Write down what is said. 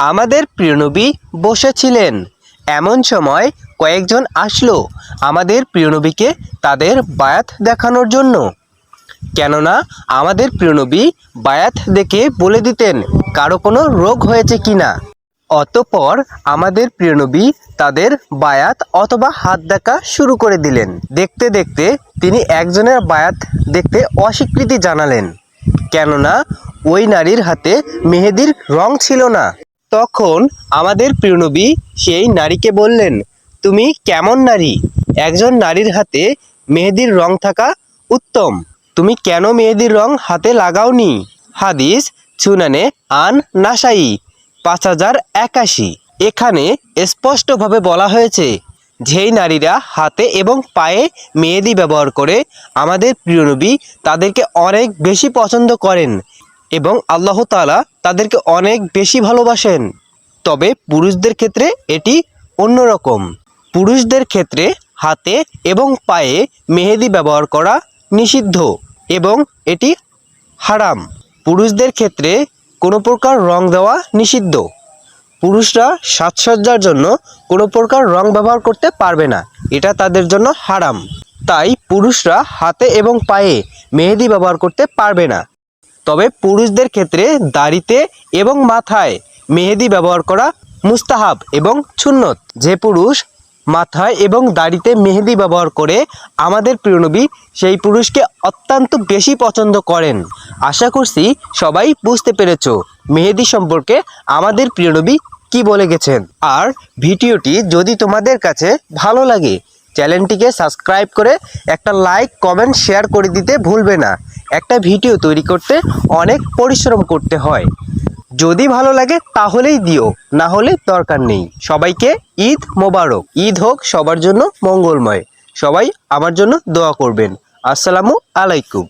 আমাদের প্রিয়নবী বসেছিলেন। এমন সময় কয়েকজন আসলো আমাদের প্রিয়নবীকে তাদের বায়াত দেখানোর জন্য। কেননা আমাদের প্রিয়নবী বায়াত দেখে বলে দিতেন, কারও কোনো রোগ হয়েছে কি না? অতপর আমাদের প্রিয়নবী তাদের বায়াত অথবা হাত দেখা শুরু করে দিলেন। দেখতে দেখতে তিনি একজনের বায়াত দেখতে অস্বীকৃতি জানালেন। কেননা ওই নারীর হাতে মেহেদির রং ছিল না। তখন আমাদের প্রিয়নবী সেই নারীকে বললেন, তুমি কেমন নারী? একজন নারীর হাতে মেহেদির রং থাকা উত্তম। তুমি কেন মেহেদির রং হাতে লাগাওনি? হাদিস সুনানে আন নাসাই, পাঁচ হাজার একাশি। এখানে স্পষ্টভাবে বলা হয়েছে, যেই নারীরা হাতে এবং পায়ে মেহেদি ব্যবহার করে আমাদের প্রিয়নবী তাদেরকে অনেক বেশি পছন্দ করেন। এবং আল্লাহ তাআলা তাদেরকে অনেক বেশি ভালোবাসেন। তবে পুরুষদের ক্ষেত্রে এটি অন্যরকম। পুরুষদের ক্ষেত্রে হাতে এবং পায়ে মেহেদি ব্যবহার করা নিষিদ্ধ এবং এটি হারাম। পুরুষদের ক্ষেত্রে কোনো প্রকার রং দেওয়া নিষিদ্ধ। পুরুষরা সাজসজ্জার জন্য কোনো প্রকার রং ব্যবহার করতে পারবে না। এটা তাদের জন্য হারাম। তাই পুরুষরা হাতে এবং পায়ে মেহেদি ব্যবহার করতে পারবে না। তবে পুরুষদের ক্ষেত্রে দাড়িতে এবং মাথায় মেহেদি ব্যবহার করা মুস্তাহাব এবং সুন্নত। যে পুরুষ মাথায় এবং দাড়িতে মেহেদি ব্যবহার করে আমাদের প্রিয়নবী সেই পুরুষকে অত্যন্ত বেশি পছন্দ করেন। আশা করছি সবাই বুঝতে পেরেছ মেহেদি সম্পর্কে আমাদের প্রিয়নবী কি বলে গেছেন। আর ভিডিওটি যদি তোমাদের কাছে ভালো লাগে, চ্যানেলটিকে সাবস্ক্রাইব করে একটা লাইক, কমেন্ট, শেয়ার করে দিতে ভুলবে না। একটা ভিডিও তৈরি করতে অনেক পরিশ্রম করতে হয়। যদি ভালো লাগে তাহলেই দিও, না হলে দরকার নেই। সবাইকে ঈদ মোবারক। ঈদ হোক সবার জন্য মঙ্গলময়। সবাই আমার জন্য দোয়া করবেন। আসসালামু আলাইকুম।